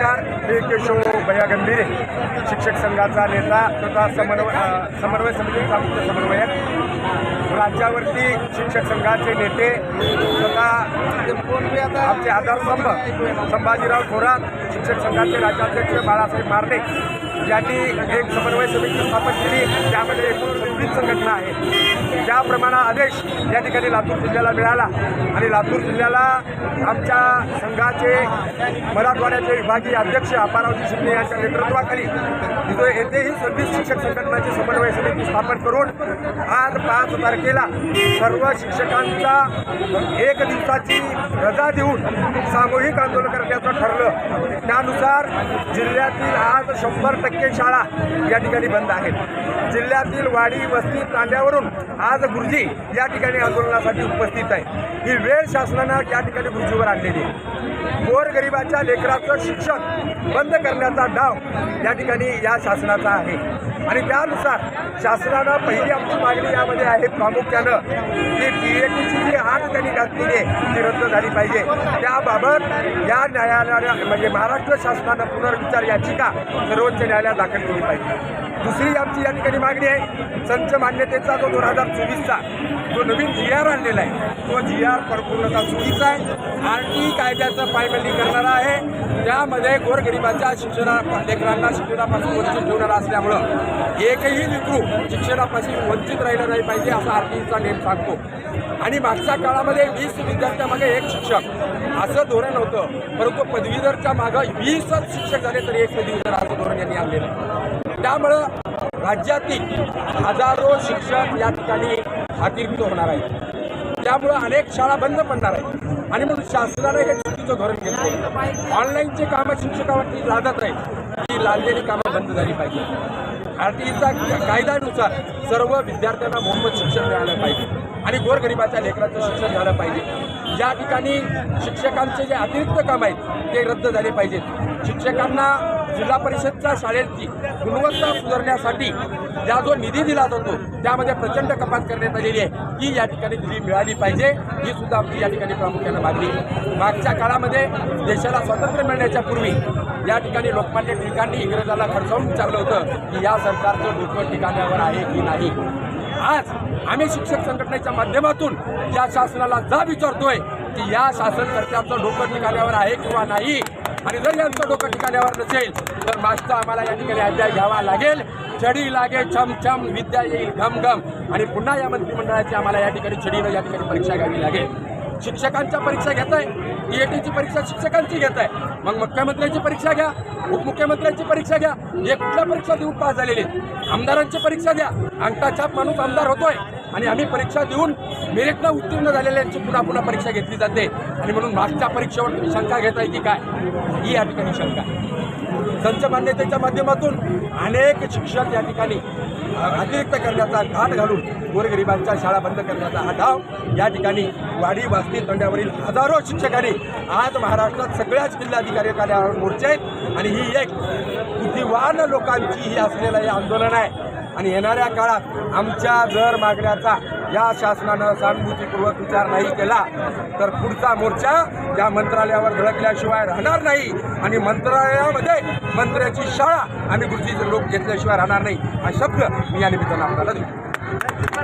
नमस्कार. मी केशव भैया गंभीरे शिक्षक संघाचा नेता तथा समन्वय समन्वय समितीचा मुख्य समन्वयक. राज्यावरती शिक्षक संघाचे नेते तथा आमचे आधारस्तंभ संभाजीराव थोरात शिक्षक संघाचे राज्याध्यक्ष बाळासाहेब मार्डे यांनी एक समन्वय समिती स्थापन केली. त्यामध्ये एकूण संघटना आहे ज्याप्रमाणे आदेश या ठिकाणी लातूर जिल्ह्याला मिळाला आणि लातूर जिल्ह्याला आमच्या संघाचे मराठवाड्याचे विभागीय अध्यक्ष अपारावजी शिंदे यांच्या नेतृत्वाखाली तिथे येथेही सव्वीस शिक्षक संघटनाची समन्वय समिती स्थापन करून आज पाच तारखेला सर्व शिक्षकांचा एक दिवसाची रजा देऊन सामूहिक आंदोलन करण्याचं ठरलं. त्यानुसार जिल्ह्यातील आज शंभर टक्के शाळा या ठिकाणी बंद आहेत. जिल्ह्यातील वाडी वस्ती तांड्यावरून आज गुरुजी या ठिकाणी आंदोलनासाठी उपस्थित आहे. ही वेळ शासनानं या ठिकाणी गुरुजीवर आणलेली आहे. गोरगरिबाच्या लेकराचं शिक्षण बंद करण्याचा डाव या ठिकाणी या शासनाचा आहे. आणि त्यानुसार शासनानं पहिली आपली मागणी यामध्ये आहे प्रामुख्यानं की पी ए टीची जी आठ त्यांनी घातलेली आहे ती रद्द झाली पाहिजे. त्याबाबत या न्यायालयानं म्हणजे महाराष्ट्र शासनानं पुनर्विचार याचिका सर्वोच्च न्यायालयात दाखल केली पाहिजे. दुसरी आमची या ठिकाणी मागणी आहे. संच मान्यतेचा जो दोन हजार चोवीसचा जो नवीन जी आर आणलेला आहे तो जी आर परिपूर्णता चुकीचा आहे आर टी कायद्याचं पायमल्ली करणारा आहे. त्यामध्ये गोरगरिबाच्या शिक्षणा लेकरांना शिक्षणापासून वंचित ठेवणारा असल्यामुळं एकही लेकरू शिक्षणापासून वंचित राहिलं नाही पाहिजे असा आर टीचा नेम सांगतो. आणि मागच्या काळामध्ये वीस विद्यार्थ्यामागे एक शिक्षक असं धोरण होतं परंतु पदवीधरच्या मागं वीसच शिक्षक झाले तरी एक पदवीधर असं धोरण यांनी आणलेलं आहे. त्यामुळं राज्यातील हजारो शिक्षक या ठिकाणी अतिरिक्त होणार आहेत. त्यामुळं अनेक शाळा बंद पडणार आहेत. आणि म्हणून शासनानं हे चुकीचं धोरण घेतलं ऑनलाईनचे कामं शिक्षकावरती लादत नाहीत ती लादलेली कामं बंद झाली पाहिजे आरटीईचा कायद्यानुसार सर्व विद्यार्थ्यांना मोफत शिक्षण मिळालं पाहिजे. आणि गोरगरिबाच्या लेकराचं शिक्षण झालं पाहिजे. ज्या ठिकाणी शिक्षकांचे जे अतिरिक्त काम आहेत ते रद्द झाले पाहिजेत. शिक्षकांना जिल्हा परिषदच्या शाळेची गुणवत्ता सुधारण्यासाठी ज्या जो निधी दिला जातो त्यामध्ये प्रचंड कपात करण्यात आलेली आहे. ती या ठिकाणी निधी मिळाली पाहिजे. ही सुद्धा आमची या ठिकाणी प्रामुख्यानं मागणी. आहे. मागच्या काळामध्ये देशाला स्वातंत्र्य मिळण्याच्या पूर्वी या ठिकाणी लोकमान्य ठिकाणी इंग्रजाला खर्चवून विचारलं होतं की या सरकारचं डोकं ठिकाण्यावर आहे की नाही. आज आम्ही शिक्षक संघटनेच्या माध्यमातून या शासनाला जा विचारतोय की या शासनकर्त्याचं डोकं ठिकाण्यावर आहे किंवा नाही. आणि जर यांचं डोकं ठिकाण्यावर नसेल तर मास्टर आम्हाला या ठिकाणी अध्याय घ्यावा लागेल. छडी लागे छम छम विद्या येईल घम घम. आणि पुन्हा या मंत्रिमंडळाची आम्हाला या ठिकाणी छडीनं या ठिकाणी परीक्षा घ्यावी लागेल. शिक्षकांच्या परीक्षा घेत आहे टी ए टीची परीक्षा शिक्षकांची घेत आहे मग मुख्यमंत्र्यांची परीक्षा घ्या उपमुख्यमंत्र्यांची परीक्षा घ्या. हे कुठल्या परीक्षा देऊन पास झालेली आमदारांची परीक्षा द्या. अंगठाछाप माणूस आमदार होतोय. आणि आम्ही परीक्षा देऊन मेरिटनं उत्तीर्ण झालेल्यांची पुन्हा पुन्हा परीक्षा घेतली जाते. आणि म्हणून मागच्या परीक्षेवर तुम्ही शंका घेताय की काय? ही या ठिकाणी शंका. संच मान्यतेच्या माध्यमातून अनेक शिक्षक या ठिकाणी अतिरिक्त करण्याचा घाट घालून गोरगरिबांच्या शाळा बंद करण्याचा हा डाव या ठिकाणी वाडी वास्ती तंड्यावरील हजारो शिक्षकांनी आज महाराष्ट्रात सगळ्याच जिल्हाधिकारी कार्यालयावर मोर्चे आहेत. आणि ही एक बुद्धिवान लोकांची ही असलेलं हे आंदोलन आहे. आणि येणाऱ्या काळात आमच्या जर मागण्याचा या शासनानं सहानुभूतीपूर्वक विचार नाही केला तर पुढचा मोर्चा या मंत्रालयावर धडकल्याशिवाय राहणार नाही. आणि मंत्रालयामध्ये मंत्र्याची शाळा आणि गुरुजीचे लोक घेतल्याशिवाय राहणार नाही. हा शब्द मी या निमित्तानं आपल्याला देऊ